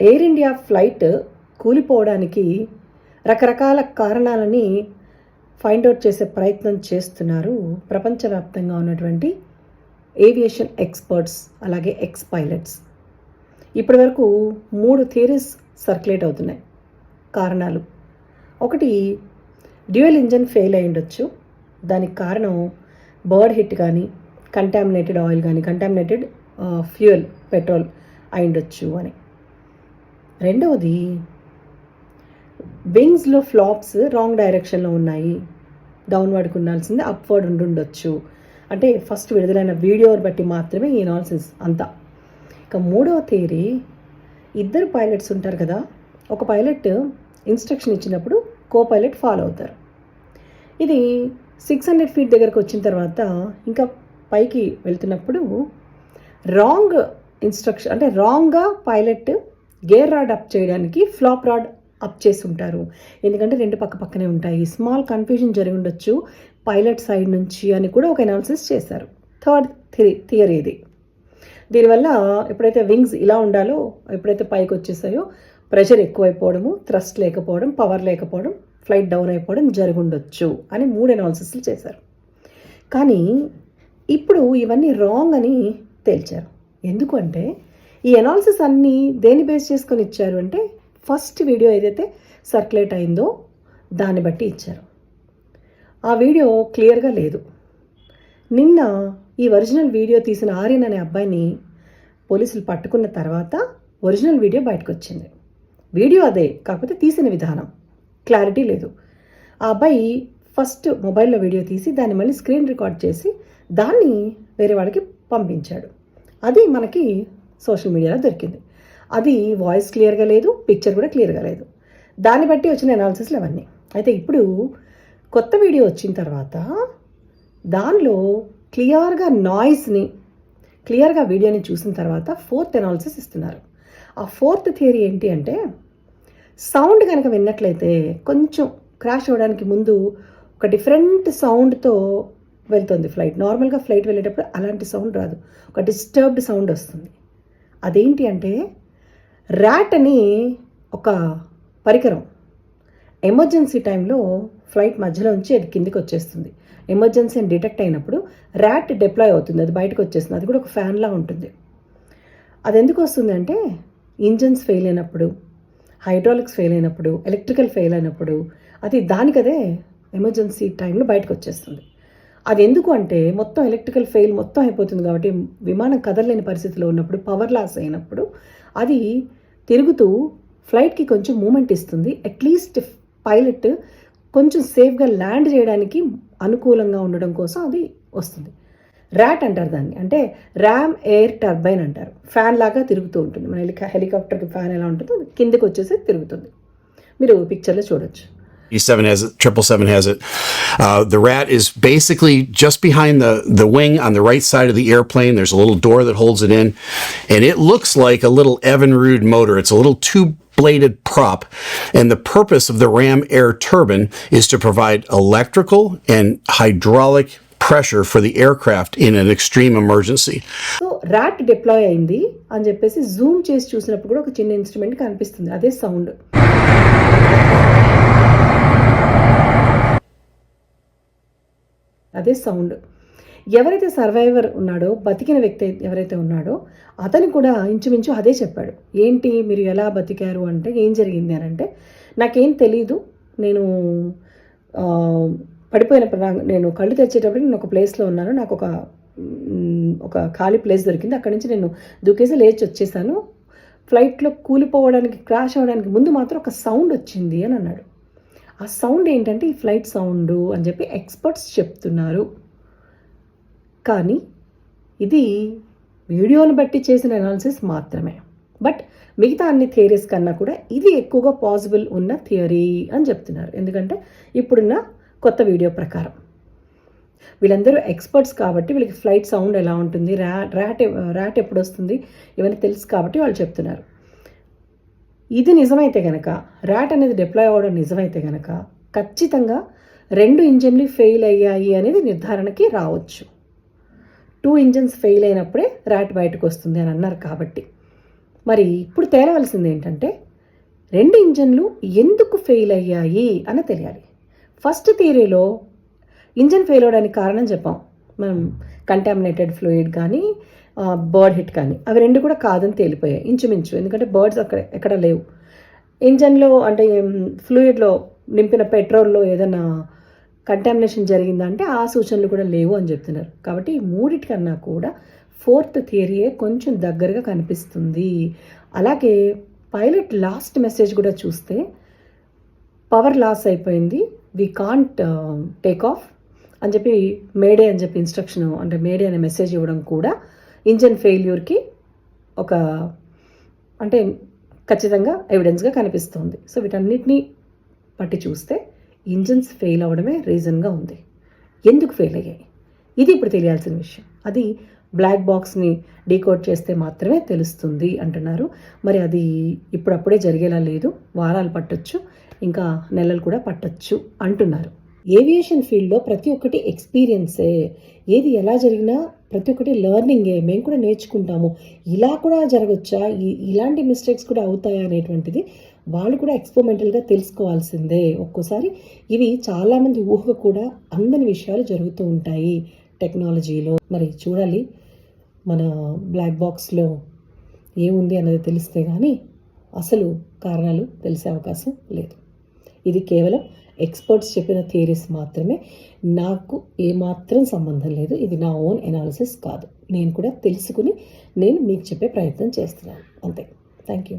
Air India flight కూలిపోవడానికి రకరకాల కారణాలని find out చేసే ప్రయత్నం చేస్తున్నారు ప్రపంచవ్యాప్తంగా ఉన్నటువంటి ఏవియేషన్ ఎక్స్పర్ట్స్ అలాగే ఎక్స్ పైలట్స్ ఇప్పటివరకు మూడు థియరీస్ సర్క్యులేట్ అవుతున్నాయి. కారణాలు. ఒకటి డ్యూయల్ ఇంజన్ ఫెయిల్ అయి ఉండొచ్చు. దానికి కారణం బర్డ్ హిట్ కానీ కంటామినేటెడ్ ఆయిల్ కానీ కంటామినేటెడ్ ఫ్యూయల్ పెట్రోల్ అయి ఉండొచ్చు అని. రెండవది వింగ్స్లో ఫ్లాప్స్ రాంగ్ డైరెక్షన్లో ఉన్నాయి. డౌన్వర్డ్కి ఉండాల్సింది అప్వర్డ్ ఉండి ఉండొచ్చు అంటే ఫస్ట్ విడుదలైన వీడియో బట్టి మాత్రమే ఈ అనాలిసిస్ అంతా. ఇక మూడవ థియరీ ఇద్దరు పైలట్స్ ఉంటారు కదా ఒక పైలట్ ఇన్స్ట్రక్షన్ ఇచ్చినప్పుడు కో పైలట్ ఫాలో అవుతారు. ఇది సిక్స్ హండ్రెడ్ ఫీట్ దగ్గరకు వచ్చిన తర్వాత ఇంకా పైకి వెళ్తున్నప్పుడు రాంగ్ ఇన్స్ట్రక్షన్ అంటే రాంగ్గా పైలట్ గేర్ రాడ్ అప్ చేయడానికి ఫ్లాప్ రాడ్ అప్ చేసి ఉంటారు ఎందుకంటే రెండు పక్క పక్కనే ఉంటాయి. స్మాల్ కన్ఫ్యూజన్ జరిగి ఉండొచ్చు పైలట్ సైడ్ నుంచి అని కూడా ఒక అనాలిసిస్ చేశారు. థర్డ్ థిరీ థియరీ ఇది. దీనివల్ల ఎప్పుడైతే వింగ్స్ ఇలా ఉండాలో ఎప్పుడైతే పైకి వచ్చేసాయో ప్రెషర్ ఎక్కువైపోవడము థ్రస్ట్ లేకపోవడం పవర్ లేకపోవడం ఫ్లైట్ డౌన్ అయిపోవడం జరుగుండొచ్చు అని మూడు అనాలిసిస్లు చేశారు. కానీ ఇప్పుడు ఇవన్నీ రాంగ్ అని తేల్చారు. ఎందుకంటే ఈ అనాలిసిస్ అన్నీ దేని బేస్ చేసుకొని ఇచ్చారు అంటే ఫస్ట్ వీడియో ఏదైతే సర్క్యులేట్ అయిందో దాన్ని బట్టి ఇచ్చారు. ఆ వీడియో క్లియర్గా లేదు. నిన్న ఈ ఒరిజినల్ వీడియో తీసిన ఆర్యన్ అనే అబ్బాయిని పోలీసులు పట్టుకున్న తర్వాత ఒరిజినల్ వీడియో బయటకు వచ్చింది. వీడియో అదే కాకపోతే తీసిన విధానం. క్లారిటీ లేదు. ఆ అబ్బాయి ఫస్ట్ మొబైల్లో వీడియో తీసి దాన్ని మళ్ళీ స్క్రీన్ రికార్డ్ చేసి దాన్ని వేరే వాళ్ళకి పంపించాడు. అది మనకి సోషల్ మీడియాలో దొరికింది. అది వాయిస్ క్లియర్గా లేదు పిక్చర్ కూడా క్లియర్గా లేదు. దాన్ని బట్టి వచ్చిన అనాలిసిస్లు అవన్నీ. అయితే ఇప్పుడు కొత్త వీడియో వచ్చిన తర్వాత దానిలో క్లియర్గా నాయిస్ని క్లియర్గా వీడియోని చూసిన తర్వాత ఫోర్త్ అనాలిసిస్ ఇస్తున్నారు. ఆ ఫోర్త్ థియరీ ఏంటి అంటే సౌండ్ కనుక విన్నట్లయితే కొంచెం క్రాష్ అవ్వడానికి ముందు ఒక డిఫరెంట్ సౌండ్తో వెళ్తుంది ఫ్లైట్. నార్మల్గా ఫ్లైట్ వెళ్ళేటప్పుడు అలాంటి సౌండ్ రాదు. ఒక డిస్టర్బ్డ్ సౌండ్ వస్తుంది. అదేంటి అంటే ర్యాట్ అని ఒక పరికరం. ఎమర్జెన్సీ టైంలో ఫ్లైట్ మధ్యలో ఉంచి అది కిందికి వచ్చేస్తుంది ఎమర్జెన్సీ అని డిటెక్ట్ అయినప్పుడు ర్యాట్ డిప్లాయ్ అవుతుంది. అది బయటకు వచ్చేస్తుంది. అది కూడా ఒక ఫ్యాన్లా ఉంటుంది. అది ఎందుకు వస్తుంది అంటే ఇంజన్స్ ఫెయిల్ అయినప్పుడు హైడ్రాలిక్స్ ఫెయిల్ అయినప్పుడు ఎలక్ట్రికల్ ఫెయిల్ అయినప్పుడు అది దానికదే ఎమర్జెన్సీ టైంలో బయటకు వచ్చేస్తుంది. అది ఎందుకు అంటే మొత్తం ఎలక్ట్రికల్ ఫెయిల్ మొత్తం అయిపోతుంది కాబట్టి విమానం కదలలేని పరిస్థితిలో ఉన్నప్పుడు పవర్ లాస్ అయినప్పుడు అది తిరుగుతూ ఫ్లైట్కి కొంచెం మూమెంట్ ఇస్తుంది. అట్లీస్ట్ పైలట్ కొంచెం సేఫ్గా ల్యాండ్ చేయడానికి అనుకూలంగా ఉండడం కోసం అది వస్తుంది. ర్యాట్ అంటారు దాన్ని. అంటే ర్యామ్ ఎయిర్ టర్బైన్ అంటారు. ఫ్యాన్ లాగా తిరుగుతూ ఉంటుంది. మన హెలికా హెలికాప్టర్కి ఫ్యాన్ ఎలా ఉంటుందో అది కిందకి వచ్చేసి తిరుగుతుంది. మీరు పిక్చర్లో చూడొచ్చు. E7 has it, 777 has it. Uh, the rat is basically just behind the, the wing on the right side of the airplane. There's a little door that holds it in, and it looks like a little Evinrude motor. It's a little two bladed prop, and the purpose of the Ram air turbine is to provide electrical and hydraulic pressure for the aircraft in an extreme emergency. So RAT deploy అయింది అని చెప్పేసి Zoom చేసి చూసినప్పుడు కూడా ఒక చిన్న instrument కనిపిస్తుంది అదే సౌండ్ అదే సౌండ్. ఎవరైతే సర్వైవర్ ఉన్నాడో బతికిన వ్యక్తి ఎవరైతే ఉన్నాడో అతను కూడా ఇంచుమించు అదే చెప్పాడు. ఏంటి? మీరు ఎలా బతికారు? అంటే ఏం జరిగింది? అని అంటే నాకేం తెలీదు. నేను పడిపోయినప్పుడు నేను కళ్ళు తెచ్చేటప్పుడు నేను ఒక ప్లేస్లో ఉన్నాను. నాకు ఒక ఒక ఖాళీ ప్లేస్ దొరికింది. అక్కడి నుంచి నేను దూకేసి లేచి వచ్చేసాను. ఫ్లైట్లో కూలిపోవడానికి క్రాష్ అవ్వడానికి ముందు మాత్రం ఒక సౌండ్ వచ్చింది అని అన్నాడు. ఆ సౌండ్ ఏంటంటే ఈ ఫ్లైట్ సౌండ్ అని చెప్పి ఎక్స్పర్ట్స్ చెప్తున్నారు. కానీ ఇది వీడియోని బట్టి చేసిన అనాలిసిస్ మాత్రమే. బట్ మిగతా అన్ని థియరీస్ కన్నా కూడా ఇది ఎక్కువగా పాసిబుల్ ఉన్న థియరీ అని చెప్తున్నారు. ఎందుకంటే ఇప్పుడున్న కొత్త వీడియో ప్రకారం. వీళ్ళందరూ ఎక్స్పర్ట్స్ కాబట్టి వీళ్ళకి ఫ్లైట్ సౌండ్ ఎలా ఉంటుంది ర్యా ర్యాట్ ర్యాట్ ఎప్పుడు వస్తుంది ఇవన్నీ తెలుసు కాబట్టి వాళ్ళు చెప్తున్నారు. ఇది నిజమైతే గనక ర్యాట్ అనేది డిప్లాయ్ అవ్వడం నిజమైతే గనక ఖచ్చితంగా రెండు ఇంజన్లు ఫెయిల్ అయ్యాయి అనేది నిర్ధారణకి రావచ్చు. టూ ఇంజన్స్ ఫెయిల్ అయినప్పుడే ర్యాట్ బయటకు వస్తుంది అని అన్నారు కాబట్టి. మరి ఇప్పుడు తేలవలసింది ఏంటంటే రెండు ఇంజన్లు ఎందుకు ఫెయిల్ అయ్యాయి అని తెలియాలి. ఫస్ట్ థియరీలో ఇంజన్ ఫెయిల్ అవడానికి కారణం చెప్పాం. మనం కంటామినేటెడ్ ఫ్లూయిడ్ కానీ బర్డ్ హిట్ కానీ. అవి రెండు కూడా కాదని తేలిపోయాయి. ఇంచుమించు. ఎందుకంటే బర్డ్స్ అక్కడ ఎక్కడ లేవు. ఇంజన్లో అంటే ఫ్లూయిడ్లో నింపిన పెట్రోల్లో ఏదైనా కంటామినేషన్ జరిగిందంటే ఆ సూచనలు కూడా లేవు అని చెప్తున్నారు. కాబట్టి ఈ మూడిటికన్నా కూడా ఫోర్త్ థియరీయే కొంచెం దగ్గరగా కనిపిస్తుంది. అలాగే పైలట్ లాస్ట్ మెసేజ్ కూడా చూస్తే పవర్ లాస్ అయిపోయింది. వి కాంట్ టేక్ ఆఫ్ అని చెప్పి మేడే అని చెప్పి ఇన్స్ట్రక్షన్ అంటే మేడే అనే మెసేజ్ ఇవ్వడం కూడా ఇంజన్ ఫెయిల్యూర్కి ఒక అంటే ఖచ్చితంగా ఎవిడెన్స్గా కనిపిస్తుంది. సో వీటన్నిటిని పట్టి చూస్తే ఇంజన్స్ ఫెయిల్ అవ్వడమే రీజన్గా ఉంది. ఎందుకు ఫెయిల్ అయ్యాయి? ఇది ఇప్పుడు తెలియాల్సిన విషయం. అది బ్లాక్ బాక్స్ని డీకోడ్ చేస్తే మాత్రమే తెలుస్తుంది అంటున్నారు. మరి అది ఇప్పుడప్పుడే జరిగేలా లేదు. వారాలు పట్టొచ్చు. ఇంకా నెలలు కూడా పట్టొచ్చు అంటున్నారు. ఏవియేషన్ ఫీల్డ్లో ప్రతి ఒక్కటి ఎక్స్పీరియన్సే ఏది ఎలా జరిగినా ప్రతి ఒక్కటి లెర్నింగే మేము కూడా నేర్చుకుంటాము. ఇలా కూడా జరగచ్చా? ఈ- ఇలాంటి మిస్టేక్స్ కూడా అవుతాయా అనేటువంటిది వాళ్ళు కూడా ఎక్స్పెరిమెంటల్గా తెలుసుకోవాల్సిందే. ఒక్కోసారి ఇవి చాలామంది ఊహ కూడా అందని విషయాలు జరుగుతూ ఉంటాయి టెక్నాలజీలో మరి చూడాలి మన బ్లాక్ బాక్స్లో ఏముంది అన్నది తెలిస్తే కానీ అసలు కారణాలు తెలిసే అవకాశం లేదు. ఇది కేవలం ఎక్స్పర్ట్స్ చెప్పిన థియరీస్ మాత్రమే నాకు ఏమాత్రం సంబంధం లేదు. ఇది నా ఓన్ ఎనాలిసిస్ కాదు. నేను కూడా తెలుసుకుని నేను మీకు చెప్పే ప్రయత్నం చేస్తున్నాను. అంతే. Thank you